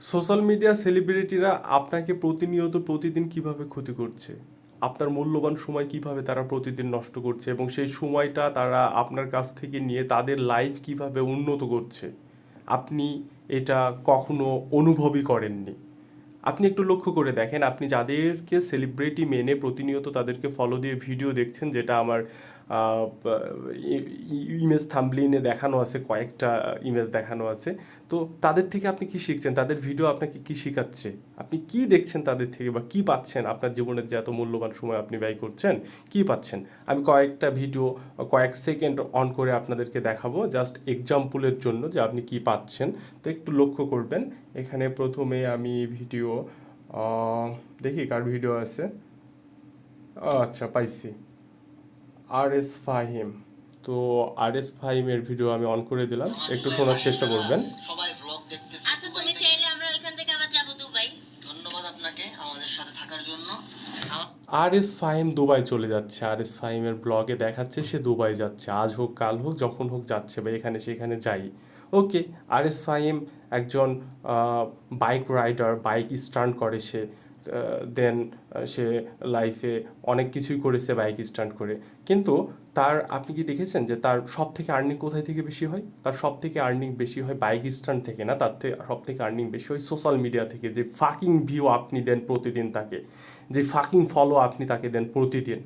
Social media সেলিব্রিটিরা আপনাকে প্রতিনিয়ত প্রতিদিন কীভাবে ক্ষতি করছে? আপনার মূল্যবান সময় কীভাবে তারা প্রতিদিন নষ্ট করছে? এবং সেই সময়টা তারা আপনার কাছ থেকে নিয়ে তাদের লাইফ কীভাবে উন্নত করছে? আপনি এটা কখনো অনুভবই করেননি। আপনি একটু লক্ষ্য করে দেখেন, আপনি যাদেরকে সেলিব্রিটি মেনে প্রতিনিয়ত তাদেরকে ফলো দিয়ে ভিডিও দেখছেন, যেটা আমার ইমেজ থাম্বলিনে দেখানো আছে, কয়েকটা ইমেজ দেখানো আছে। তো তাদের থেকে আপনি কি শিখছেন? তাদের ভিডিও আপনাকে কি শেখাচ্ছে? আপনি কি দেখছেন তাদের থেকে বা কি পাচ্ছেন? আপনার জীবনের যে এত মূল্যবান সময় আপনি ব্যয় করছেন, কি পাচ্ছেন? আমি কয়েকটা ভিডিও কয়েক সেকেন্ড অন করে আপনাদেরকে দেখাবো। জাস্ট এক্সাম্পলের জন্য যে আপনি কি পাচ্ছেন। তো একটু লক্ষ্য করবেন। এখানে প্রথমে আমি ভিডিও দেখি কার ভিডিও আছে। আচ্ছা পাইছি। আর এস ফাহিম তো আর এস ফাহিমের ভিডিও আমি অন করে দিলাম। একটু শোনার চেষ্টা করবেন। সবাই ভ্লগ দেখতেছে। আচ্ছা দুবাই তুমি চাইলে আমরা এখান থেকে আবার যাব দুবাই। ধন্যবাদ আপনাকে আমাদের সাথে থাকার জন্য। আর এস ফাহিম দুবাই চলে যাচ্ছে। আর এস ফাহিমের ব্লগে দেখাচ্ছে সে দুবাই যাচ্ছে। আজ হোক কাল হোক যখন হোক যাচ্ছে বা এখানে সেখানে যাই। ওকে আর এস ফাহিম একজন বাইক রাইডার বাইক স্টান্ট করে সে। দেন সে লাইফে অনেক কিছুই করেছে বাইক স্টান্ট করে। কিন্তু তার, আপনি কি দেখেছেন যে তার সব থেকে আর্নিং কোথায় থেকে বেশি হয়? তার সব থেকে আর্নিং বেশি হয় বাইক স্টান্ট থেকে না? তার থেকে সব থেকে আর্নিং বেশি হয় সোশ্যাল মিডিয়া থেকে। যে ফাকিং ভিউ আপনি দেন প্রতিদিন তাকে। যে ফাকিং ফলো আপনি তাকে দেন প্রতিদিন।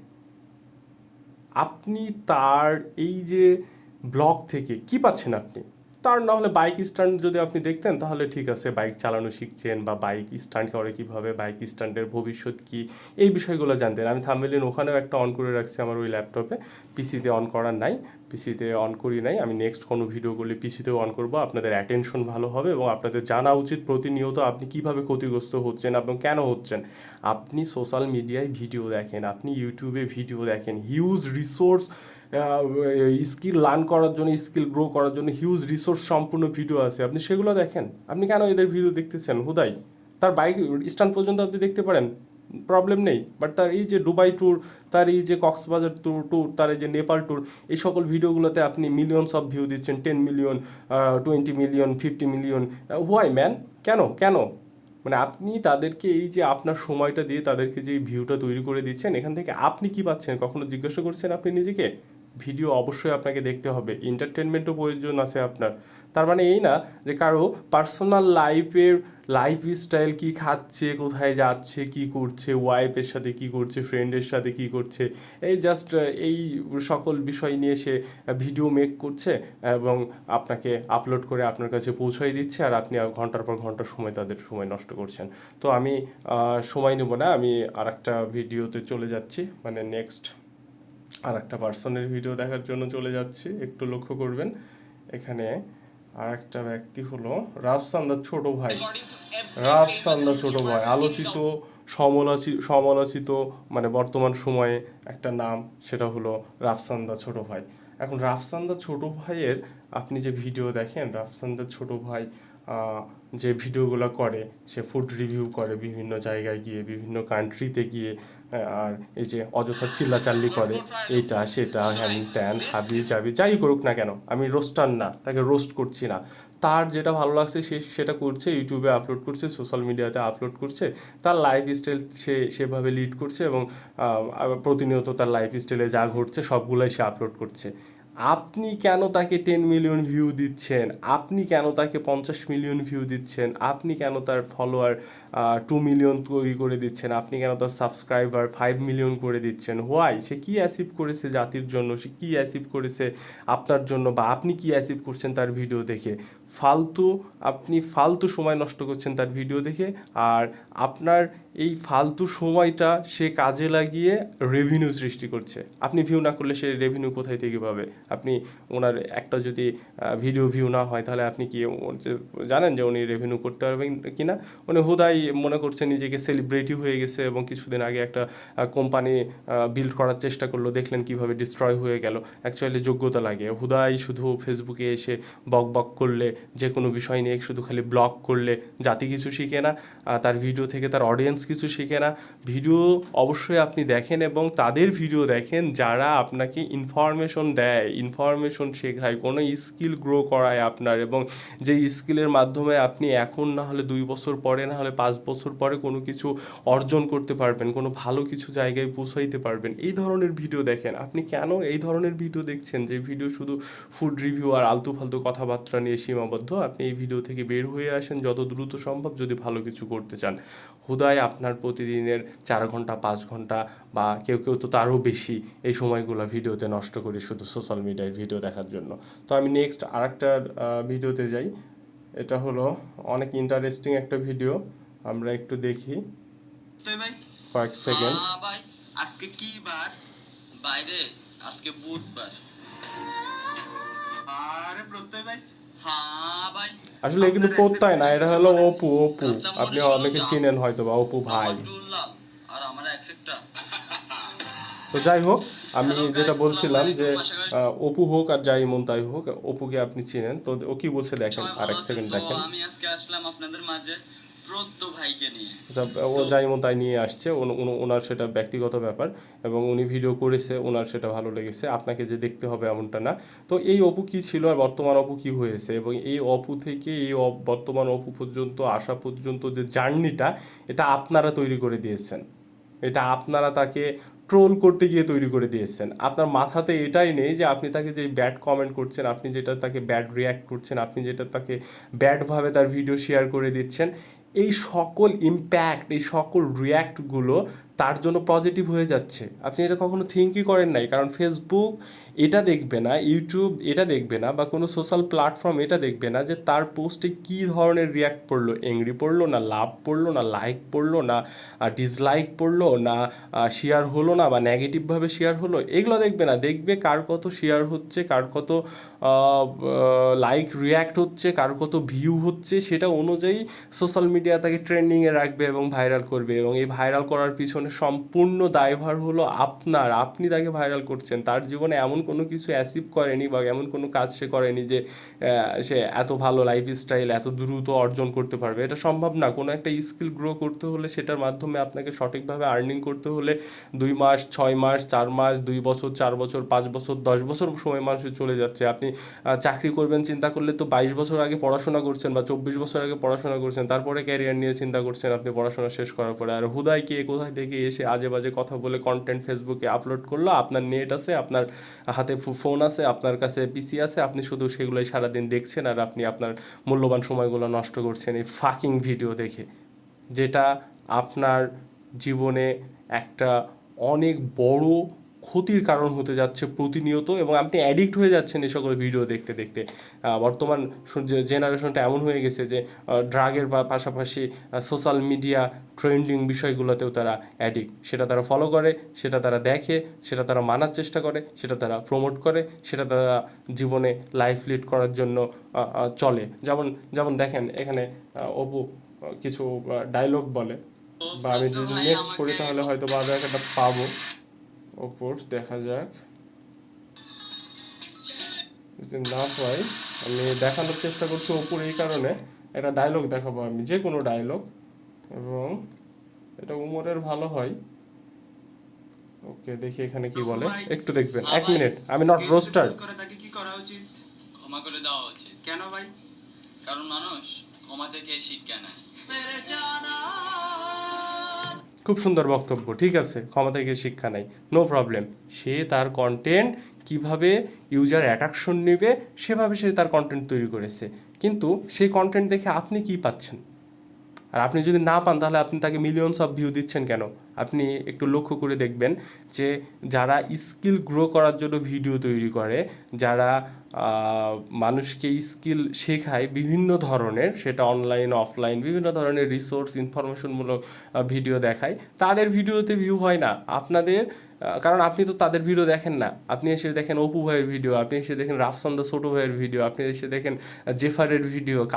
আপনি তার এই যে ব্লগ থেকে কি পাচ্ছেন আপনি? তার না হলে বাইক স্ট্যান্ড যদি আপনি দেখতেন, তাহলে ঠিক আছে, বাইক চালানো শিখছেন বা বাইক স্ট্যান্ড করে কীভাবে, বাইক স্ট্যান্ডের ভবিষ্যৎ কী, এই বিষয়গুলো জানতেন। আমি থামবেলিন ওখানেও একটা অন করে রাখছি আমার ওই ল্যাপটপে পিসিতে অন করার নাই। পিসিতে অন করি নাই। আমি নেক্সট কোনো ভিডিওগুলি পিসিতেও অন করব। আপনাদের অ্যাটেনশন ভালো হবে এবং আপনাদের জানা উচিত প্রতিনিয়ত আপনি কীভাবে ক্ষতিগ্রস্ত হচ্ছেন এবং কেন হচ্ছেন। আপনি সোশ্যাল মিডিয়ায় ভিডিও দেখেন, আপনি ইউটিউবে ভিডিও দেখেন। হিউজ রিসোর্স স্কিল লার্ন করার জন্য স্কিল গ্রো করার জন্য হিউজ রিসোর্স সম্পূর্ণ ভিডিও আছে। আপনি সেগুলো দেখেন। আপনি কেন এদের ভিডিও দেখতেছেন? হুদাই। তার বাইক স্ট্যান্ড পর্যন্ত আপনি দেখতে পারেন। প্রবলেম নেই বাট তার এই যে দুবাই ট্যুর তার এই যে কক্সবাজার ট্যুর ট্যুর তার এই যে নেপাল ট্যুর এই সকল ভিডিওগুলোতে আপনি মিলিয়নস অফ ভিউ দিচ্ছেন ten million twenty million fifty million why man কেন? কেন? মানে আপনি তাদেরকে এই যে আপনার সময়টা দিয়ে তাদেরকে যে ভিউটা তৈরি করে দিচ্ছেন, এখান থেকে আপনি কি পাচ্ছেন? কখনো জিজ্ঞাসা করছেন আপনি নিজেকে? ভিডিও অবশ্যই আপনাকে দেখতে হবে। এন্টারটেনমেন্টও প্রয়োজন আছে আপনার। তার মানে এই না যে কারও পার্সোনাল লাইফের লাইফ স্টাইল কী খাচ্ছে, কোথায় যাচ্ছে, কি করছে ওয়াইফের সাথে কি করছে ফ্রেন্ডের সাথে কি করছে, এই জাস্ট এই সকল বিষয় নিয়ে সে ভিডিও মেক করছে এবং আপনাকে আপলোড করে আপনার কাছে পৌঁছাই দিচ্ছে আর আপনি ঘণ্টার পর ঘণ্টা সময় তাদের সময় নষ্ট করছেন। তো আমি সময় নেব না, আমি আর একটা ভিডিওতে চলে যাচ্ছি। মানে নেক্সট আর একটা পার্সনের ভিডিও দেখার জন্য চলে যাচ্ছি, একটু লক্ষ্য করবেন। এখানে আর একটা ব্যক্তি হলো রাফসান্দার ছোট ভাই। রাফসান্দা ছোট ভাই, আলোচিত সমালোচিত সমালোচিত মানে বর্তমান সময়ে একটা নাম, সেটা হলো রাফসান্দা ছোট ভাই। এখন রাফসান্দা ছোট ভাইয়ের আপনি যে ভিডিও দেখেন, রাফসান্দার ছোট ভাই যে ভিডিওগুলো করে, সে ফুড রিভিউ করে বিভিন্ন জায়গায় গিয়ে, বিভিন্ন কান্ট্রিতে গিয়ে আর এই যে অযথা চিল্লাচাল্লি করে, এইটা, সেটা হ্যান ত্যান হাবি জাবি, যাই করুক না কেন, আমি রোস্টার না, তাকে রোস্ট করছি না। তার যেটা ভালো লাগছে, সে, সেটা করছে ইউটিউবে আপলোড করছে সোশ্যাল মিডিয়াতে আপলোড করছে, তার লাইফ স্টাইল সে, সেভাবে লিড করছে এবং প্রতিনিয়ত তার লাইফ স্টাইলে যা ঘটছে, সবগুলোই সে আপলোড করছে। আপনি কেন তাকে টেন মিলিয়ন ভিউ দিচ্ছেন? আপনি কেন তাকে পঞ্চাশ মিলিয়ন ভিউ দিচ্ছেন? আপনি কেন তার ফলোয়ার টু মিলিয়ন তৈরি করে দিচ্ছেন? আপনি কেন তার সাবস্ক্রাইবার ফাইভ মিলিয়ন করে দিচ্ছেন? হোয়াই সে কী অ্যাসিভ করেছে জাতির জন্য? সে কী অ্যাসিভ করেছে আপনার জন্য? বা আপনি কী অ্যাসিভ করছেন তার ভিডিও দেখে? ফালতু, আপনি ফালতু সময় নষ্ট করছেন তার ভিডিও দেখে। আর আপনার এই ফালতু সময়টা সে কাজে লাগিয়ে রেভিনিউ সৃষ্টি করছে। আপনি ভিউ না করলে সে রেভিনিউ কোথায় থেকে পাবে? আপনি ওনার একটা যদি ভিডিও ভিউ না হয়, তাহলে আপনি কি জানেন যে উনি রেভিনিউ করতে পারবেন কি না উনি হুদাই মনে করছে নিজেকে সেলিব্রিটি হয়ে গেছে এবং কিছুদিন আগে একটা কোম্পানি বিল্ড করার চেষ্টা করল, দেখলেন কীভাবে ডিস্ট্রয় হয়ে গেল। অ্যাকচুয়ালি যোগ্যতা লাগে। হুদাই শুধু ফেসবুকে এসে বক বক করলে, যে কোনো বিষয় নিয়ে শুধু খালি ব্লগ করলে, জাতি কিছু শিখে না। তার ভিডিও থেকে তার অডিয়েন্স কিছু শিখে না। ভিডিও অবশ্যই আপনি দেখেন এবং তাদের ভিডিও দেখেন, যারা আপনাকে ইনফরমেশন দেয় ইনফরমেশন শেখায়, কোনো স্কিল গ্রো করায় আপনার এবং যে স্কিলের মাধ্যমে আপনি এখন না হলে দুই বছর পরে, না হলে পাঁচ বছর পরে কোনো কিছু অর্জন করতে পারবেন, কোনো ভালো কিছু জায়গায় পৌঁছাইতে পারবেন। এই ধরনের ভিডিও দেখেন। আপনি কেন এই ধরনের ভিডিও দেখছেন? যে ভিডিও শুধু ফুড রিভিউ আর আলতু ফালতু কথাবার্তা নিয়ে সীমাবদ্ধ? আপনি এই ভিডিও থেকে বের হয়ে আসেন যত দ্রুত সম্ভব যদি ভালো কিছু করতে চান। হুদায় আপনার প্রতিদিনের চার ঘণ্টা পাঁচ ঘণ্টা বা কেউ কেউ তো তারও বেশি এই সময়গুলো ভিডিওতে নষ্ট করি শুধু সোশ্যাল মিডিয়ায় ভিডিও দেখার জন্য। তো আমি নেক্সট আরেকটা ভিডিওতে যাই। এটা হলো অনেক ইন্টারেস্টিং একটা ভিডিও আমরা একটু দেখি। কয়েক সেকেন্ড আজকে কি বার? বাইরে। আজকে বুধবার। আরে প্রত্যয় ভাই। আসলে কিন্তু প্রত্যয় না? এটা হলো অপু অপু। আপনি অনেকে চিনেন হয়তো বা অপু ভাই। তো যাই হোক আমি যেটা বলছিলাম যে অপু হোক আর যাই মন তাই হোক অপুকে আপনি চিনেন। তো ও কি বলছে দেখেন? আর এক সেকেন্ড দেখেন। আমি আজকে আসলাম আপনাদের মাঝে। ভাইকে নিয়ে। ও যাই মন তাই নিয়ে আসছে ওন- ওন- ওনার সেটা ব্যক্তিগত ব্যাপার এবং উনি ভিডিও করেছে ওনার সেটা ভালো লেগেছে আপনাকে যে দেখতে হবে এমনটা না। তো এই অপু কি ছিল আর বর্তমান অপু কি হয়েছে? এবং এই অপু থেকে এই বর্তমান অপু পর্যন্ত আসা পর্যন্ত যে জার্নিটা এটা আপনারা তৈরি করে দিয়েছেন। এটা আপনারা তাকে ট্রোল করতে গিয়ে তৈরি করে দিয়েছেন। আপনার মাথাতে এটাই নেই যে আপনি তাকে যে ব্যাড কমেন্ট করছেন আপনি যেটা তাকে ব্যাড রিয়্যাক্ট করছেন আপনি যেটা তাকে ব্যাডভাবে তার ভিডিও শেয়ার করে দিচ্ছেন এই সকল ইম্প্যাক্ট এই সকল রিয়্যাক্টগুলো তার জন্য পজিটিভ হয়ে যাচ্ছে। আপনি এটা কখনো থিঙ্কই করেন নাই, কারণ ফেসবুক এটা দেখবে না ইউটিউব এটা দেখবে না, বা কোনো সোশ্যাল প্ল্যাটফর্ম এটা দেখবে না যে তার পোস্টে কী ধরনের রিয়্যাক্ট পড়ল এংরি পড়ল না লাভ পড়ল না লাইক পড়ল না ডিসলাইক পড়ল না শেয়ার হলো না, বা নেগেটিভভাবে শেয়ার হলো, এগুলো দেখবে না। দেখবে কার কত শেয়ার হচ্ছে, কার কত লাইক রিয়্যাক্ট হচ্ছে, কার কত ভিউ হচ্ছে, সেটা অনুযায়ী সোশ্যাল মিডিয়া তাকে ট্রেন্ডিংয়ে রাখবে এবং ভাইরাল করবে এবং এই ভাইরাল করার পিছনে সম্পূর্ণ দায়ভার হলো আপনার, আপনি তাকে ভাইরাল করছেন। তার জীবনে এমন কোনো কিছু অ্যাচিভ করেনি বা এমন কোনো কাজ সে করেনি যে সে এত ভালো লাইফস্টাইল এত দ্রুত অর্জন করতে পারবে। এটা সম্ভব না। কোনো একটা স্কিল গ্রো করতে হলে সেটার মাধ্যমে আপনাকে সঠিকভাবে আর্নিং করতে হলে দুই মাস, ছয় মাস, চার মাস, দুই বছর, চার বছর, পাঁচ বছর, দশ বছর সময় মানুষের চলে যাচ্ছে। আপনি চাকরি করবেন, চিন্তা করলে তো বাইশ বছর আগে পড়াশোনা করছেন বা চব্বিশ বছর আগে পড়াশোনা করছেন, তারপরে ক্যারিয়ার নিয়ে চিন্তা করছেন, আপনি পড়াশোনা শেষ করার পরে। আর হুদায় কে কোথায় থেকে এসে আজে বাজে কথা বলে কন্টেন্ট ফেসবুকে আপলোড করল। আপনার নেট আছে, আপনার হাতে ফোন আছে, আপনার কাছে পিসি আছে, আপনি শুধু সেগুলোই সারাদিন দেখছেন আর আপনি আপনার মূল্যবান সময়গুলো নষ্ট করছেন এই ফাকিং ভিডিও দেখে। যেটা আপনার জীবনে একটা অনেক বড় ক্ষতির কারণ হতে যাচ্ছে প্রতিনিয়ত এবং আপনি অ্যাডিক্ট হয়ে যাচ্ছেন এই সকল ভিডিও দেখতে দেখতে। বর্তমান জেনারেশনটা এমন হয়ে গেছে যে ড্রাগের বা পাশাপাশি সোশ্যাল মিডিয়া ট্রেন্ডিং বিষয়গুলোতেও তারা অ্যাডিক্ট সেটা তারা ফলো করে, সেটা তারা দেখে, সেটা তারা মানার চেষ্টা করে, সেটা তারা প্রমোট করে, সেটা তারা জীবনে লাইফ লিড করার জন্য চলে। যেমন যেমন দেখেন, এখানে অপু কিছু ডায়লগ বলে। বা আমি যদি নেক্সট করি তাহলে হয়তো বা একটা পাবো। ওপর দেখা যাক। যদি না পাই আমি দেখানোর চেষ্টা করছি ওপর এই কারণে। একটা ডায়লগ দেখাবো আমি যে কোনো ডায়লগ এবং এটা উমরের ভালো হয়। ওকে দেখি এখানে কি বলে। একটু দেখবেন এক মিনিট আমি নট রোস্টার তাকে কি করা উচিত? ক্ষমা করে দেওয়া উচিত। কেন ভাই? কারণ মানুষ ক্ষমা থেকে শিক্ষা নেয়। খুব সুন্দর বক্তব্য, ঠিক আছে, ক্ষমা থেকে শিক্ষা নাই নো প্রবলেম সে তার কন্টেন্ট কীভাবে ইউজার অ্যাট্রাকশন নেবে, সেভাবে সে তার কন্টেন্ট তৈরি করেছে। কিন্তু সেই কন্টেন্ট দেখে আপনি কি পাচ্ছেন? আর আপনি যদি না পান, তাহলে আপনি তাকে মিলিয়নস অফ ভিউ দিচ্ছেন কেন? আপনি একটু লক্ষ্য করে দেখবেন যে যারা স্কিল গ্রো করার জন্য ভিডিও তৈরি করে, যারা মানুষকে স্কিল শেখায় বিভিন্ন ধরনের, সেটা অনলাইন অফলাইন বিভিন্ন ধরনের রিসোর্স ইনফরমেশনমূলক ভিডিও দেখায়। তাদের ভিডিওতে ভিউ হয় না। আপনাদের কারণ আপনি তো তাদের ভিডিও দেখেন না। আপনি এসে দেখেন অপু ভাইয়ের ভিডিও আপনি এসে দেখেন রাফসান্দা ছোটো ভাইয়ের ভিডিও আপনি এসে দেখেন জেফারের ভিডিও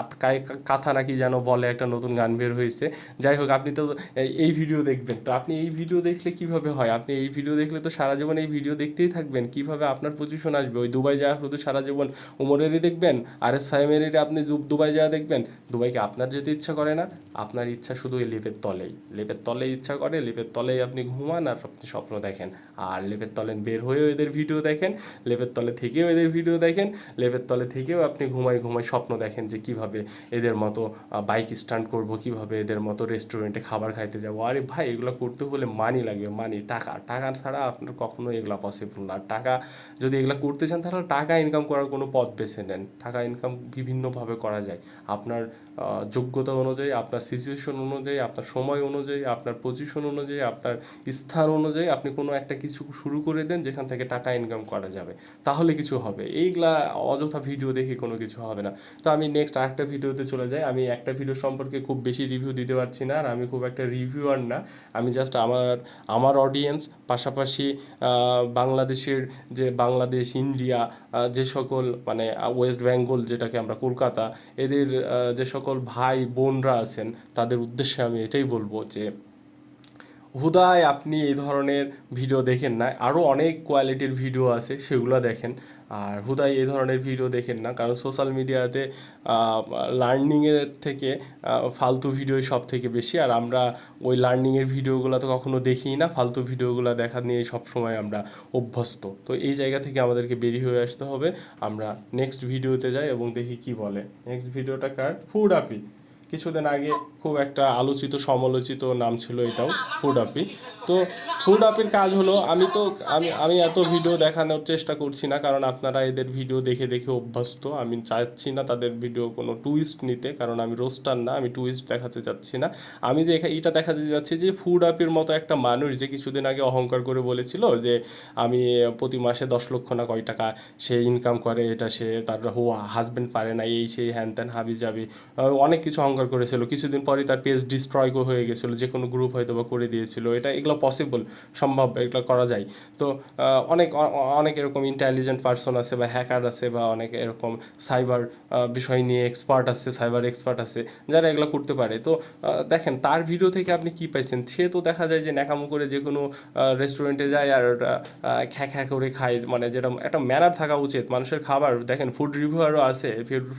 কাথা নাকি যেন বলে একটা নতুন গান বের হয়েছে। যাই হোক, আপনি তো এই- ভিডিও দেখবেন। তো আপনি এই ভিডিও দেখলে কীভাবে হয়? আপনি এই ভিডিও দেখলে তো সারা জীবন এই ভিডিও দেখতেই থাকবেন। কীভাবে আপনার পজিশন আসবে? ওই দুবাই যাওয়া শুধু সারা জীবন। উমরেরই দেখবেন, আর এস ফাইমেরই আপনি দুবাই যাওয়া দেখবেন, দুবাইকে আপনার যেতে ইচ্ছা করে না, আপনার ইচ্ছা শুধু এই লেপের তলেই। লেপের তলেই ইচ্ছা করে, লেপের তলেই আপনি ঘুমান আর আপনি স্বপ্ন দেখেন। আর লেপের তলে বের হয়েও এদের ভিডিও দেখেন, লেপের তলে থেকেও এদের ভিডিও দেখেন, লেপের তলে থেকেও আপনি ঘুমাই ঘুমাই স্বপ্ন দেখেন যে কীভাবে এদের মতো বাইক স্ট্যান্ড করব, কীভাবে এদের মতো রেস্টুরেন্টে খাবার খাইতে যাব। আরে ভাই, এগুলো করতে হলে মানি লাগবে মানি টাকা। টাকা ছাড়া আপনার কখনো এগুলো পসিবল না। টাকা, যদি এগুলো করতে চান তাহলে টাকা ইনকাম করার কোনো পথ বেছে নেন। টাকা ইনকাম বিভিন্নভাবে করা যায়। আপনার যোগ্যতা অনুযায়ী আপনার সিচুয়েশন অনুযায়ী আপনার সময় অনুযায়ী আপনার পজিশন অনুযায়ী আপনার স্থান অনুযায়ী আপনি কোনো একটা কিছু শুরু করে দেন যেখান থেকে টাকা ইনকাম করা যাবে। তাহলে কিছু হবে। এইগুলা অযথা ভিডিও দেখে কোনো কিছু হবে না। তো আমি নেক্সট আরেকটা ভিডিওতে চলে যাই। আমি একটা ভিডিও সম্পর্কে খুব বেশি রিভিউ দিতে পারছি না আর আমি খুব একটা রিভিউয়ার না। আমি জাস্ট আমার আমার অডিয়েন্স পাশাপাশি বাংলাদেশের যে বাংলাদেশ ইন্ডিয়া আহ, যে সকল মানে ওয়েস্ট বেঙ্গল যেটাকে আমরা কলকাতা, এদের যে সকল ভাই বোনরা আছেন, তাদের উদ্দেশ্যে আমি এটাই বলব যে, হুদায় আপনি এই ধরনের ভিডিও দেখেন না আরও অনেক কোয়ালিটির ভিডিও আছে, সেগুলো দেখেন। আর হুদায় এই ধরনের ভিডিও দেখেন না, কারণ সোশ্যাল মিডিয়াতে লার্নিংয়ের থেকে ফালতু ভিডিওই সব থেকে বেশি। আর আমরা ওই লার্নিংয়ের ভিডিওগুলো তো কখনো দেখিই না, ফালতু ভিডিওগুলো দেখা নিয়ে সবসময় আমরা অভ্যস্ত। তো এই জায়গা থেকে আমাদেরকে বেরিয়ে হয়ে আসতে হবে। আমরা নেক্সট ভিডিওতে যাই এবং দেখি কি বলে। নেক্সট ভিডিওটা কার? ফুড আপি কিছুদিন আগে খুব একটা আলোচিত, সমালোচিত নাম ছিল এটাও ফুড আপি তো ফুড আপির কাজ হলো, আমি তো, আমি আমি এত ভিডিও দেখানোর চেষ্টা করছি না, কারণ আপনারা এদের ভিডিও দেখে দেখে অভ্যস্ত। আমি চাচ্ছি না তাদের ভিডিও কোনো টুইস্ট নিতে, কারণ আমি রোস্টার না, আমি টুইস্ট দেখাতে চাচ্ছি না। আমি দেখা, এটা দেখাতে যাচ্ছি যে ফুড আপির মতো একটা মানুষ যে কিছুদিন আগে অহংকার করে বলেছিল যে আমি প্রতি মাসে দশ লক্ষ না কয় টাকা সে ইনকাম করে, এটা সে তার হো হাজবেন্ড পারে না, এই সেই হ্যান ত্যান, হাবি যাবি অনেক কিছু অহংকার করেছিল, কিছুদিন পরে তার পেজ ডিস্ট্রয় হয়ে গেছিল, যে কোনো গ্রুপ হয়তো বা করে দিয়েছিল। এটা এগুলো পসিবল সম্ভব, এগুলো করা যায়। তো অনেক অনেক এরকম ইন্টেলিজেন্ট পার্সন আছে বা হ্যাকার আছে বা অনেক এরকম সাইবার বিষয় নিয়ে এক্সপার্ট আছে সাইবার এক্সপার্ট আছে, যারা এগুলো করতে পারে। তো দেখেন, তার ভিডিও থেকে আপনি কি পাইছেন? সে তো দেখা যায় যে ন্যাকামো করে যে কোনো রেস্টুরেন্টে যায় আর খ্যা খ্যা করে খায়। মানে যেটা একটা ম্যানার থাকা উচিত। মানুষের খাবার, দেখেন ফুড রিভিউয়ারও আছে।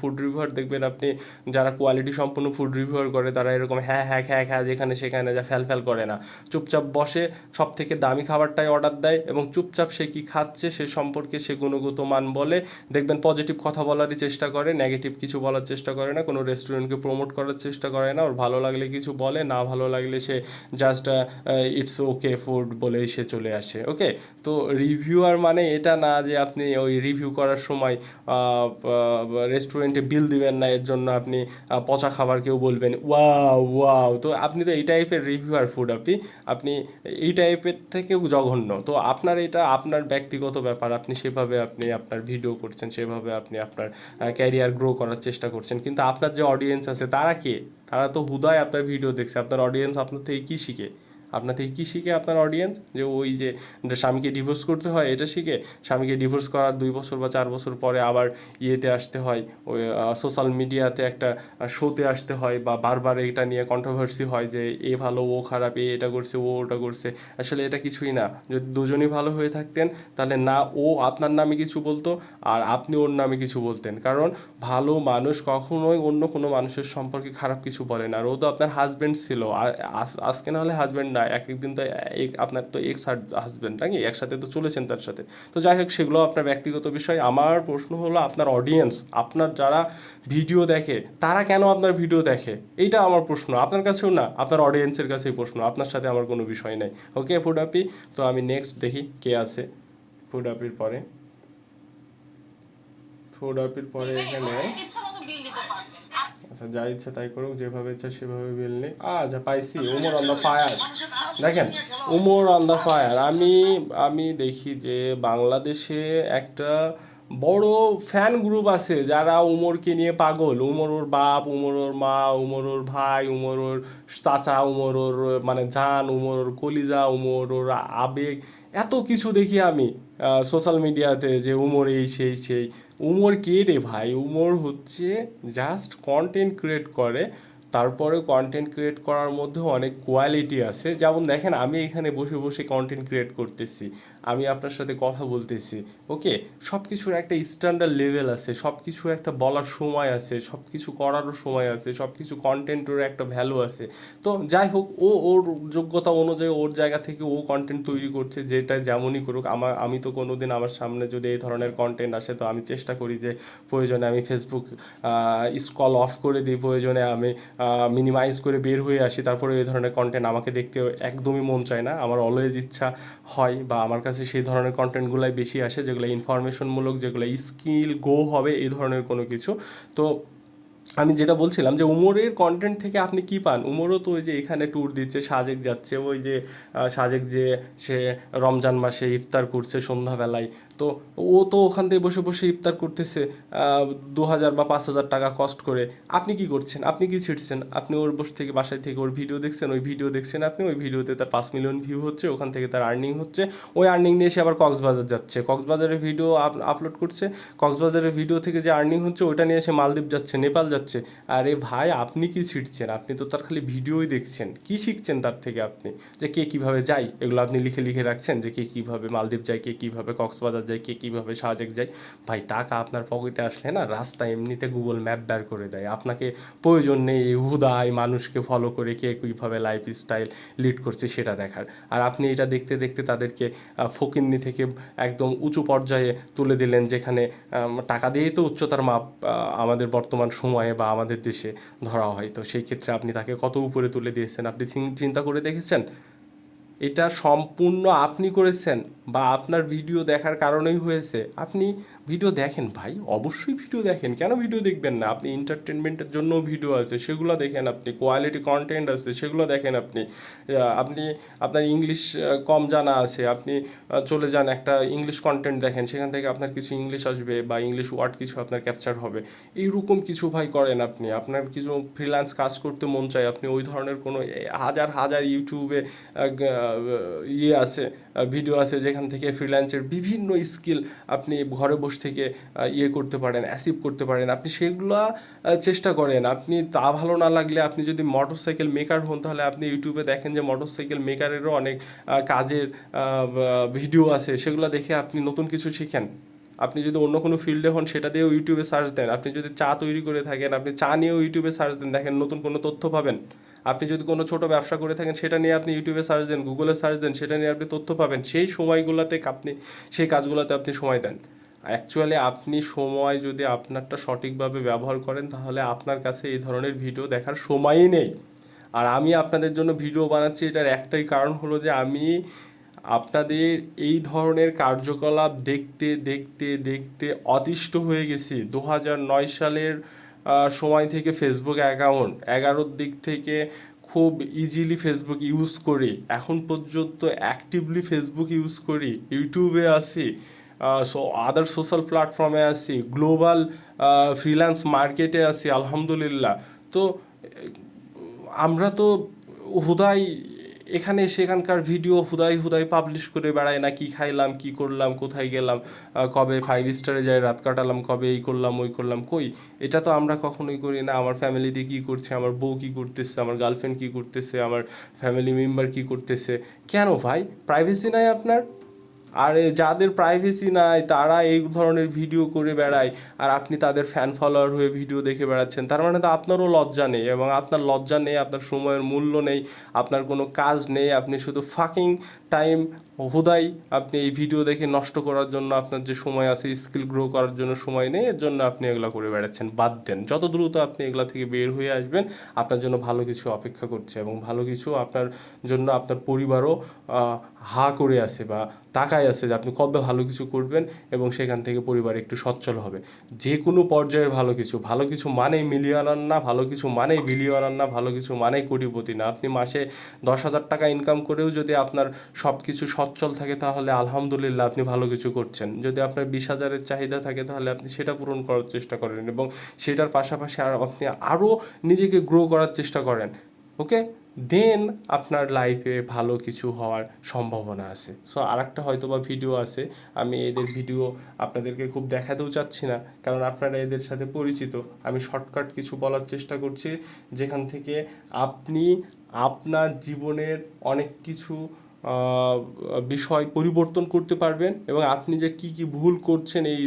ফুড রিভিউয়ার দেখবেন আপনি, যারা কোয়ালিটি সম্পন্ন ফুড রিভিউয়ার করে, তারা এরকম হ্যাঁ হ্যাঁ হ্যাঁ হ্যাঁ যেখানে সেখানে যা ফ্যাল ফ্যাল করে না। চুপচাপ বসে সব থেকে দামি খাবারটাই অর্ডার দেয় এবং চুপচাপ সে কি খাচ্ছে সে সম্পর্কে সে গুণগত মান বলে, দেখবেন পজিটিভ কথা বলারই চেষ্টা করে নেগেটিভ কিছু বলার চেষ্টা করে না, কোনো রেস্টুরেন্টকে প্রমোট করার চেষ্টা করে না, ওর ভালো লাগলে কিছু বলে, না ভালো লাগলে সে জাস্ট ইটস ওকে ফুড বলেই সে চলে আসে ওকে তো রিভিউয়ার মানে এটা না যে আপনি ওই রিভিউ করার সময় রেস্টুরেন্টে বিল দিবেন না, এর জন্য আপনি পচা খাবার কেউ বলবেন, ওয়াও ওয়াও। তো আপনি তো এই টাইপের রিভিউয়ার ফুড আপনি। আপনি এই টাইপের থেকেও জঘন্য। তো আপনার এটা আপনার ব্যক্তিগত ব্যাপার। আপনি সেভাবে আপনি আপনার ভিডিও করছেন, সেভাবে আপনি আপনার ক্যারিয়ার গ্রো করার চেষ্টা করছেন। কিন্তু আপনার যে অডিয়েন্স আছে, তারা কে? তারা তো হুদায় আপনার ভিডিও দেখছে। আপনার অডিয়েন্স আপনার থেকে কী শিখে? আপনার থেকে কী শিখে আপনার অডিয়েন্স যে ওই যে স্বামীকে ডিভোর্স করতে হয়, এটা শিখে স্বামীকে ডিভোর্স করার দুই বছর বা চার বছর পরে আবার ইয়েতে আসতে হয়, ওই সোশ্যাল মিডিয়াতে একটা শোতে আসতে হয় বা বারবার এটা নিয়ে কন্ট্রোভার্সি হয় যে এ ভালো, ও খারাপ, এ এটা করছে, ও ওটা করছে। আসলে এটা কিছুই না। যদি দুজনই ভালো হয়ে থাকতেন, তাহলে না ও আপনার নামে কিছু বলতো আর আপনি ওর নামে কিছু বলতেন। কারণ ভালো মানুষ কখনোই অন্য কোনো মানুষের সম্পর্কে খারাপ কিছু বলে না। আর ও তো আপনার হাজব্যান্ড ছিল। আজকে না হলে হাজব্যান্ড না এক একদিন তো আপনার তো এক্স হাজব্যান্ড নাকি একসাথে তো চলেছেন তার সাথে। তো যাই হোক সেগুলো আপনার ব্যক্তিগত বিষয়। আমার প্রশ্ন হলো আপনার অডিয়েন্স আপনার যারা ভিডিও দেখে তারা কেন আপনার ভিডিও দেখে? এইটা আমার প্রশ্ন। আপনার কাছেও না আপনার অডিয়েন্সের কাছেই প্রশ্ন। আপনার সাথে আমার কোনো বিষয় নেই। ওকে ফুডাপি? তো আমি নেক্সট দেখি কে আছে। ফুডাপির পরে। ফুডাপির পরে এখানে আচ্ছা যা ইচ্ছা তাই করুক, যেভাবে ইচ্ছা সেভাবে বিল নেই আচ্ছা পাইছি, উমর অন দ্য ফায়ার দেখেন, উমর অন দ্য ফায়ার আমি আমি দেখি যে বাংলাদেশে একটা বড় ফ্যান গ্রুপ আছে যারা উমরকে নিয়ে পাগল। উমর ওর বাপ, উমর ওর মা, উমর ওর ভাই, উমর ওর চাচা, উমর ওর মানে জান, উমর ওর কলিজা, উমর ওর আবেগ। এত কিছু দেখি আমি সোশ্যাল মিডিয়াতে যে উমর এই, সেই সেই। উমর কে রে ভাই? উমর হচ্ছে জাস্ট কন্টেন্ট ক্রিয়েট করে তারপরে কন্টেন্ট ক্রিয়েট করার মধ্যেও অনেক কোয়ালিটি আছে। যেমন দেখেন, আমি এখানে বসে বসে কন্টেন্ট ক্রিয়েট করতেছি, আমি আপনার সাথে কথা বলতেছি ওকে সব কিছুর একটা স্ট্যান্ডার্ড লেভেল আছে সব কিছু একটা বলার সময় আছে সব কিছু করারও সময় আছে সব কিছু কন্টেন্টের একটা ভ্যালু আছে। তো যাই হোক, ও ওর যোগ্যতা অনুযায়ী ওর জায়গা থেকে ও কন্টেন্ট তৈরি করছে, যেটা যেমনই করুক। আমার, আমি তো কোনো দিন আমার সামনে যদি এই ধরনের কন্টেন্ট আসে, তো আমি চেষ্টা করি যে প্রয়োজনে আমি ফেসবুক স্কল অফ করে দিই, প্রয়োজনে আমি মিনিমাইজ করে বের হয়ে আসি, তারপরে এই ধরনের কন্টেন্ট আমাকে দেখতে একদমই মন চায় না। আমার অলওয়েজ ইচ্ছা হয় বা আমার কাছে সেই ধরনের কন্টেন্টগুলাই বেশি আসে, যেগুলো ইনফরমেশনমূলক যেগুলো স্কিল গো হবে, এই ধরনের কোনো কিছু। তো আমি যেটা বলছিলাম যে, উমরের কন্টেন্ট থেকে আপনি কি পান? উমরও তো ওই যে এখানে ট্যুর দিচ্ছে, সাজেক যাচ্ছে, ওই যে সাজেক যে সে রমজান মাসে ইফতার করছে সন্ধ্যাবেলায় তো ও তো ওখান থেকে বসে বসে ইফতার করতেছে দু হাজার বা পাঁচ হাজার টাকা কস্ট করে। আপনি কি করছেন? আপনি কি ছিটছেন আপনি ওর বসে থেকে, বাসায় থেকে ওর ভিডিও দেখছেন? ওই ভিডিও দেখছেন আপনি? ওই ভিডিওতে তার পাঁচ মিলিয়ন ভিউ হচ্ছে, ওখান থেকে তার আর্নিং হচ্ছে। ওই আর্নিং নিয়ে সে আবার কক্সবাজার যাচ্ছে। কক্সবাজারের ভিডিও আপলোড করছে। কক্সবাজারের ভিডিও থেকে যে আর্নিং হচ্ছে ওটা নিয়ে সে মালদ্বীপ যাচ্ছে, নেপাল যাচ্ছে। আরে ভাই, আপনি কি ছিটছেন আপনি তো তার খালি ভিডিওই দেখছেন। কি শিখছেন তার থেকে আপনি? যে কে কীভাবে যায়? এগুলো আপনি লিখে লিখে রাখছেন যে কে কীভাবে মালদ্বীপ যায়, কে কীভাবে কক্সবাজার যায়, কে কীভাবে সাজেক যায়। ভাই, টাকা আপনার পকেটে আসলে না, রাস্তা এমনিতে গুগল ম্যাপ বের করে দেয়। আপনাকে প্রয়োজন নেই হুদায় মানুষকে ফলো করে কে কীভাবে লাইফ স্টাইল লিড করছে সেটা দেখার। আর আপনি এটা দেখতে দেখতে তাদেরকে ফকিন্নি থেকে একদম উঁচু পর্যায়ে তুলে দিলেন, যেখানে টাকা দিয়েই তো উচ্চতার মাপ আমাদের বর্তমান সময়ে বা আমাদের দেশে ধরা হয়। তো সেই ক্ষেত্রে আপনি তাকে কত উপরে তুলে দিয়েছেন? আপনি চিন্তা করে দেখেছেন? এটা সম্পূর্ণ আপনি করেছেন বা আপনার ভিডিও দেখার কারণেই হয়েছে। আপনি ভিডিও দেখেন ভাই, অবশ্যই ভিডিও দেখেন। কেন ভিডিও দেখবেন না? আপনি এন্টারটেনমেন্টের জন্য ভিডিও আছে, সেগুলো দেখেন আপনি। কোয়ালিটি কন্টেন্ট আছে, সেগুলো দেখেন আপনি। আপনি, আপনার ইংলিশ কম জানা আছে, আপনি চলে যান একটা ইংলিশ কন্টেন্ট দেখেন, সেখান থেকে আপনার কিছু ইংলিশ আসবে বা ইংলিশ ওয়ার্ড কিছু আপনার ক্যাপচার হবে। এইরকম কিছু ভাই করেন আপনি। আপনার কিছু ফ্রিল্যান্স কাজ করতে মন চায়, আপনি ওই ধরনের কোনো হাজার হাজার ইউটিউবে ইয়ে আছে ভিডিও আছে যেখান থেকে ফ্রিল্যান্সের বিভিন্ন স্কিল আপনি ঘরে বসে থেকে ইয়ে করতে পারেন অ্যাসিভ করতে পারেন। আপনি সেগুলো চেষ্টা করেন। আপনি তা ভালো না লাগলে আপনি যদি মোটরসাইকেল মেকার হন, তাহলে আপনি ইউটিউবে দেখেন যে মোটরসাইকেল মেকারেরও অনেক কাজের ভিডিও আছে। সেগুলো দেখে আপনি নতুন কিছু শিখেন। আপনি যদি অন্য কোনো ফিল্ডে হন, সেটা দিয়েও ইউটিউবে সার্চ দেন। আপনি যদি চা তৈরি করে থাকেন, আপনি চা নিয়েও ইউটিউবে সার্চ দেন। দেখেন, নতুন কোনো তথ্য পাবেন। আপনি যদি কোনো ছোট ব্যবসা করে থাকেন, সেটা নিয়ে আপনি ইউটিউবে সার্চ দেন গুগলে সার্চ দেন, সেটা নিয়ে আপনি তথ্য পাবেন। সেই সময়গুলোতে আপনি, সেই কাজগুলোতে আপনি সময় দেন। অ্যাকচুয়ালি আপনি সময় যদি আপনারটা সঠিকভাবে ব্যবহার করেন, তাহলে আপনার কাছে এই ধরনের ভিডিও দেখার সময়ই নেই। আর আমি আপনাদের জন্য ভিডিও বানাচ্ছি, এটার একটাই কারণ হলো যে আমি আপনাদের এই ধরনের কার্যকলাপ দেখতে দেখতে দেখতে অতিষ্ঠ হয়ে গেছি। দু নয় সালের সময় থেকে ফেসবুক অ্যাকাউন্ট এগারোর দিক থেকে খুব ইজিলি ফেসবুক ইউজ করি। এখন পর্যন্ত অ্যাক্টিভলি ফেসবুক ইউজ করি। ইউটিউবে আসি সো আদার সোশ্যাল প্ল্যাটফর্মে আসি গ্লোবাল ফ্রিল্যান্স মার্কেটে আসি আলহামদুলিল্লাহ। তো, আমরা তো হুদাই এখানে সেখানকার ভিডিও হুদাই হুদাই পাবলিশ করে বেড়ায় না কি খাইলাম, কি করলাম, কোথায় গেলাম কবে ফাইভ স্টারে যাই, রাত কাটালাম, কবে এই করলাম, ওই করলাম, কই? এটা তো আমরা কখনোই করি না। আমার ফ্যামিলিতে কী করছে, আমার বউ কী করতেছে, আমার গার্লফ্রেন্ড কী করতেছে, আমার ফ্যামিলি মেম্বার কী করতেছে? কেন ভাই? প্রাইভেসি নাই আপনার? আরে যাদের প্রাইভেসি নাই, তারা এই ধরনের ভিডিও করে বেড়ায়। আর আপনি তাদের ফ্যান ফলোয়ার হয়ে ভিডিও দেখে বেড়াচ্ছেন, তার মানে তো আপনারও লজ্জা নেই এবং আপনার লজ্জা নেই, আপনার সময়ের মূল্য নেই, আপনার কোনো কাজ নেই, আপনি শুধু ফাকিং টাইম হুদাই, আপনি এই ভিডিও দেখে নষ্ট করার জন্য আপনার যে সময় আছে স্কিল গ্রো করার জন্য সময় নেই, এর জন্য আপনি এগুলো করে বেড়াচ্ছেন, বাদ দেন। যত দ্রুত আপনি এগুলা থেকে বের হয়ে আসবেন, আপনার জন্য ভালো কিছু অপেক্ষা করছে এবং ভালো কিছু আপনার জন্য আপনার পরিবারও হা করে আছে বা তাকায় আছে যে আপনি কবে ভালো কিছু করবেন এবং সেখান থেকে পরিবার একটু সচ্ছল হবে। যে কোনো পর্যায়ের ভালো কিছু ভালো কিছু মানেই মিলিয়ন আন না, ভালো কিছু মানেই বিলিয়ন আন না, ভালো কিছু মানেই কোটিপতি না। আপনি মাসে দশ হাজার টাকা ইনকাম করেও যদি আপনার সব কিছু সচ্ছল থাকে, তাহলে আলহামদুলিল্লাহ আপনি ভালো কিছু করছেন। যদি আপনার বিশ হাজারের চাহিদা থাকে, তাহলে আপনি সেটা পূরণ করার চেষ্টা করেন এবং সেটার পাশাপাশি আর আপনি আরও নিজেকে গ্রো করার চেষ্টা করেন ওকে দেন আপনার লাইফে ভালো কিছু হওয়ার সম্ভাবনা আছে। সো আর একটা হয়তো বা ভিডিও আছে। আমি এদের ভিডিও আপনাদেরকে খুব দেখাতেও চাচ্ছি না, কারণ আপনারা এদের সাথে পরিচিত। আমি শর্টকাট কিছু বলার চেষ্টা করছি, যেখান থেকে আপনি আপনার জীবনের অনেক কিছু বিষয় পরিবর্তন করতে পারবেন এবং আপনি যে কি কি ভুল করছেন এই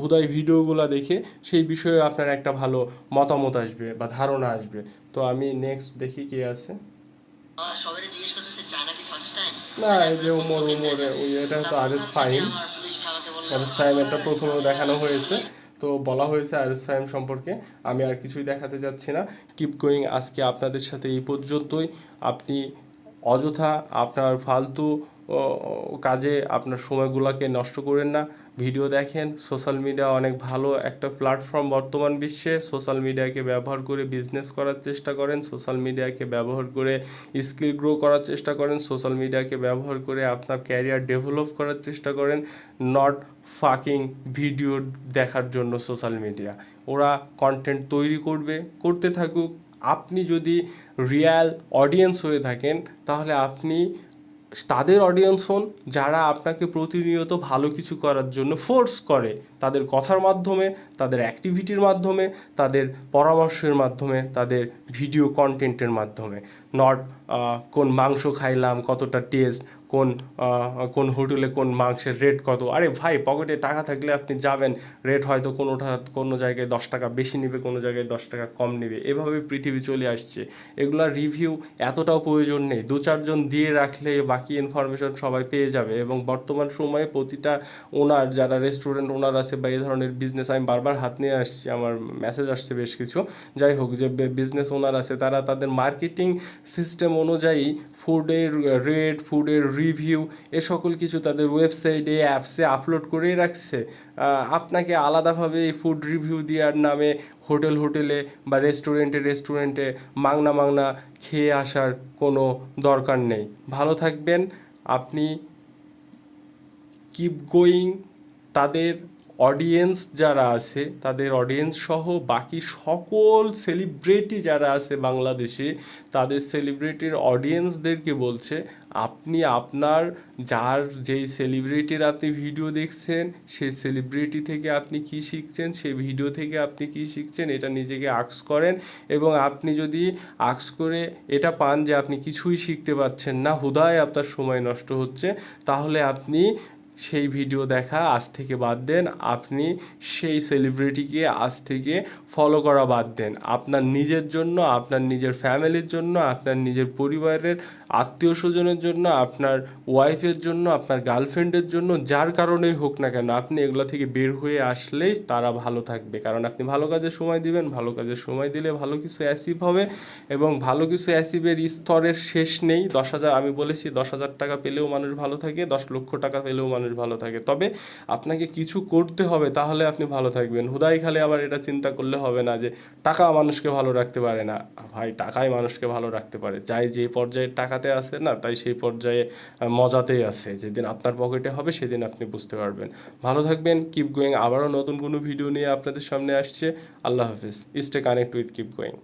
হুদাই ভিডিওগুলো দেখে সেই বিষয়ে আপনার একটা ভালো মতামত আসবে বা ধারণা আসবে। তো আমি নেক্সট দেখি কে আছে। না এই যে উমর উমরে ওই এটা তো R S Fahim R S Fahim এটা প্রথমেও দেখানো হয়েছে। তো বলা হয়েছে আর এস ফাইম সম্পর্কে। আমি আর কিছুই দেখাতে যাচ্ছি না। কিপ গোয়িং আজকে আপনাদের সাথে এই পর্যন্তই। আপনি অযথা আপনার ফালতু কাজে আপনার সময়গুলোকে নষ্ট করেন না। ভিডিও দেখেন সোশ্যাল মিডিয়া অনেক ভালো একটা প্ল্যাটফর্ম বর্তমান বিশ্বে। সোশ্যাল মিডিয়াকে ব্যবহার করে বিজনেস করার চেষ্টা করেন সোশ্যাল মিডিয়াকে ব্যবহার করে স্কিল গ্রো করার চেষ্টা করেন সোশ্যাল মিডিয়াকে ব্যবহার করে আপনার ক্যারিয়ার ডেভেলপ করার চেষ্টা করেন নট ফাকিং ভিডিও দেখার জন্য সোশ্যাল মিডিয়া ওরা কন্টেন্ট তৈরি করবে, করতে থাকুক আপনি যদি রিয়াল অডিয়েন্স হয়ে থাকেন, তাহলে আপনি তাদের অডিয়েন্স হন, যারা আপনাকে প্রতিনিয়ত ভালো কিছু করার জন্য ফোর্স করে। তাদের কথার মাধ্যমে, তাদের অ্যাক্টিভিটির মাধ্যমে, তাদের পরামর্শের মাধ্যমে, তাদের ভিডিও কন্টেন্টের মাধ্যমে। নট কোন মাংস খাইলাম, কতটা টেস্ট কোন কোন হোটেলে কোন মাংসের রেট কত? আরে ভাই পকেটে টাকা থাকলে আপনি যাবেন। রেট হয়তো কোনোটা কোনো জায়গায় দশ টাকা বেশি নেবে, কোনো জায়গায় দশ টাকা কম নেবে। এভাবে পৃথিবী চলে আসছে। এগুলার রিভিউ এতটাও প্রয়োজন নেই। দু চারজন দিয়ে রাখলে বাকি ইনফরমেশন সবাই পেয়ে যাবে এবং বর্তমান সময়ে প্রতিটা ওনার যারা রেস্টুরেন্ট ওনার আছে বা এই ধরনের বিজনেস আমি বারবার হাত নিয়ে আসছি, আমার মেসেজ আসছে বেশ কিছু। যাই হোক, যে বিজনেস ওনার আছে, তারা তাদের মার্কেটিং সিস্টেম অনুযায়ী ফুডের রেট ফুডের রিভিউ এ সকল কিছু তাদের ওয়েবসাইটে অ্যাপসে আপলোড করেই রাখছে। আপনাকে আলাদাভাবে এই ফুড রিভিউ দেওয়ার নামে হোটেল হোটেলে বা রেস্টুরেন্টে রেস্টুরেন্টে মাংনা মাংনা খেয়ে আসার কোনো দরকার নেই। ভালো থাকবেন। আপনি কিপ গোয়িং তাদের অডিয়েন্স যারা আছে, তাদের অডিয়েন্স সহ বাকি সকল সেলিব্রিটি যারা আছে বাংলাদেশে, তাদের সেলিব্রিটির অডিয়েন্সদেরকে বলছে, আপনি আপনার যার যেই সেলিব্রিটির আপনি ভিডিও দেখছেন, সেই সেলিব্রিটি থেকে আপনি কি শিখছেন, সেই ভিডিও থেকে আপনি কি শিখছেন, এটা নিজেকে আক্স করেন এবং আপনি যদি আক্স করে এটা পান যে আপনি কিছুই শিখতে পাচ্ছেন না, হুদায় আপনার সময় নষ্ট হচ্ছে, তাহলে আপনি সেই ভিডিও দেখা, আজ থেকে বাদ দেন, আপনি সেই সেলিব্রিটিকে আজ থেকে ফলো করা বাদ দেন। আপনার নিজের জন্য, আপনার নিজের ফ্যামিলির জন্য, আপনার নিজের পরিবারের আত্মীয় স্বজনের জন্য, আপনার ওয়াইফের জন্য, আপনার গার্লফ্রেন্ডের জন্য, যার কারণেই হোক না কেন, আপনি এগুলো থেকে বের হয়ে আসলেই তারা ভালো থাকবে। কারণ আপনি ভালো কাজে সময় দিবেন, ভালো কাজে সময় দিলে ভালো কিছু অ্যাসিভ হবে এবং ভালো কিছু অ্যাসিভের স্তরের শেষ নেই। দশ হাজার, আমি বলেছি দশ হাজার টাকা পেলেও মানুষ ভালো থাকে, দশ লক্ষ টাকা পেলেও মানুষ ভালো থাকে। তবে আপনাকে কিছু করতে হবে তাহলে আপনি ভালো থাকবেন। হুদাই খালে আবার এটা চিন্তা করলে হবে না যে টাকা মানুষকে ভালো রাখতে পারে না। ভাই, টাকাই মানুষকে ভালো রাখতে পারে। যাই যে পর্যায়ে টাকাতে আছে না, তাই সেই পর্যায়ে মজাতেই আছে। যেদিন আপনার পকেটে হবে সেদিন আপনি বুঝতে পারবেন। ভালো থাকবেন কিপ গোয়িং আবারও নতুন কোনো ভিডিও নিয়ে আপনাদের সামনে আসছে। আল্লাহ হাফিজ। Stay connect with keep going